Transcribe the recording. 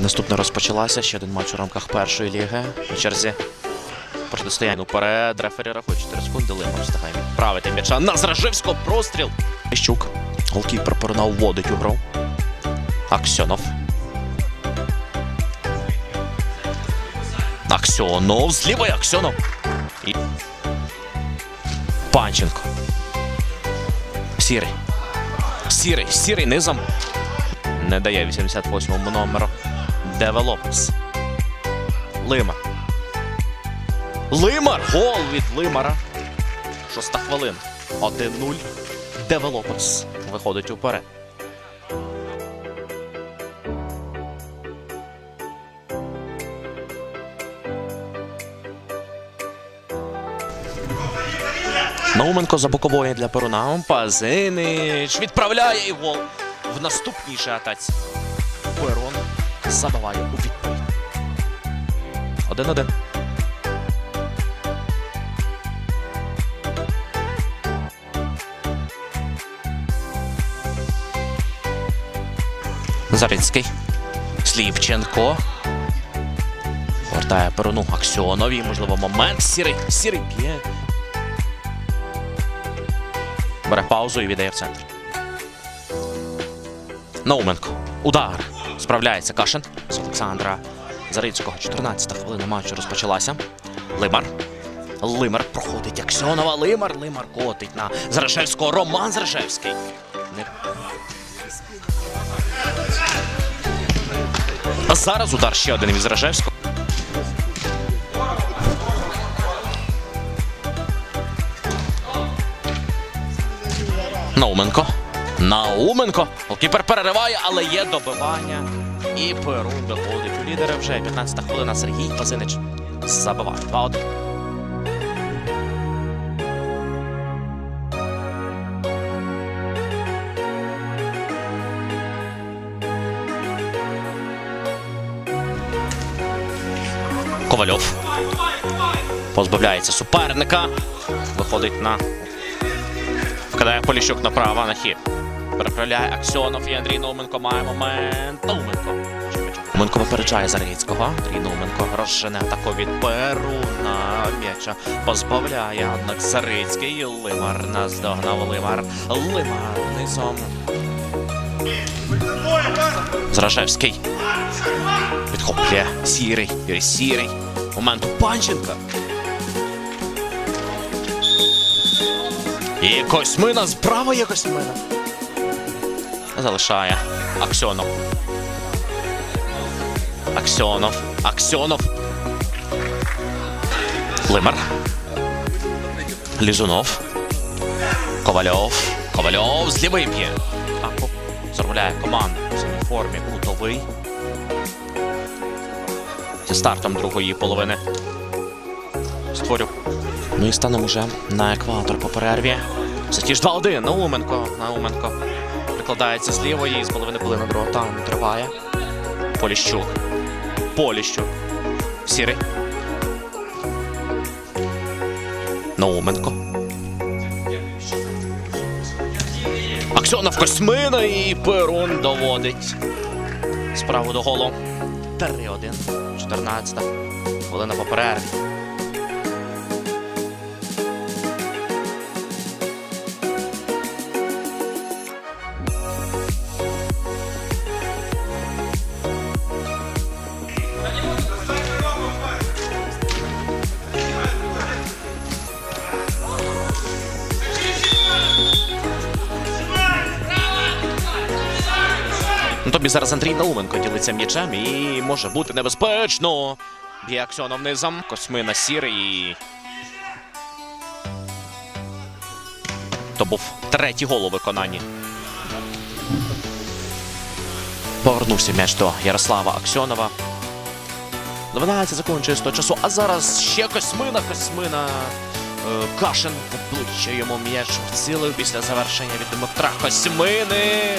наступна розпочалася. Ще один матч у рамках першої ліги. На черзі протистояння вперед. Рефері рахує 4 секунди. Лимар встигає відправити м'яча на Зражевського. Простріл. Щук. Голкіпер Перуна вводить у гру. Аксьонов. Аксьонов. З лівої Аксьонов. І... Панченко. Сірий. Сірий. Сірий низом. Не дає 88-му номеру. Девелопс. Лимар. Лимар! Гол від Лимара. Шоста хвилина. 1-0. Девелоперс виходить уперед. Науменко за бокової для Перуна. Пазинич відправляє і гол в наступній же атаці. Забиває у відповідь. Один-один. Зарицький. Слівченко. Повертає Перуну Аксьонові. Можливо, момент. Сірий. Сірий б'є. Бере паузу і віддає в центр. Науменко. Удар. Справляється Кашин з Олександра Зарицького. 14-та хвилина матчу розпочалася. Лимар. Лимар проходить Аксьонова. Лимар. Лимар котить на Зарашевського. Роман Зарашевський. Не... А зараз удар ще один від Зарашевського. Науменко. Науменко. Голкіпер перериває, але є добивання. І Перун виходить у лідери вже 15 хвилина. Сергій Пазинич забиває. 2-1. Ковальов. Позбавляється суперника. Виходить на Вкидає Поліщук направо на хід. Переправляє Аксьонов і Андрій Науменко має момент. Науменко. Науменко випереджає Зарицького. Андрій Науменко розжене атаку від Перуна. М'яча позбавляє, однак Зарицький. Лимар наздогнав Лимар. Лимар низом. Зражевський. Підхоплює. Сірий. Юрій Сірий. Момент у Панченка. І Косьмина справа є Косьмина. Залишає Аксьонов. Аксьонов. Аксьонов. Лимар. Лізунов. Ковальов. Ковальов з б'є. Акоп заробляє команду в самій формі. Кутовий. Зі стартом другої половини. Створю. Ну і станемо вже на екватор по перерві. Це ті ж 2-1. Науменко. Науменко. Прикладається з лівої з половини хвилини другого тайму триває. Поліщук. Поліщук. Сірий. Науменко. Аксьонов Косьмина і Перун доводить. Справу до голу. 3-1. 14. Хвилина по Ну, тобі зараз Андрій Науменко ділиться м'ячем і може бути небезпечно. Б'є Аксьонов низом. Косьмина сірий. То був третій гол у виконанні. Повернувся м'яч до Ярослава Аксьонова. 12 закінчує 100 часу. А зараз ще Косьмина. Косьмина. Е, Кашин обличчя йому м'яч вцілив після завершення від Дмитра Косьмини.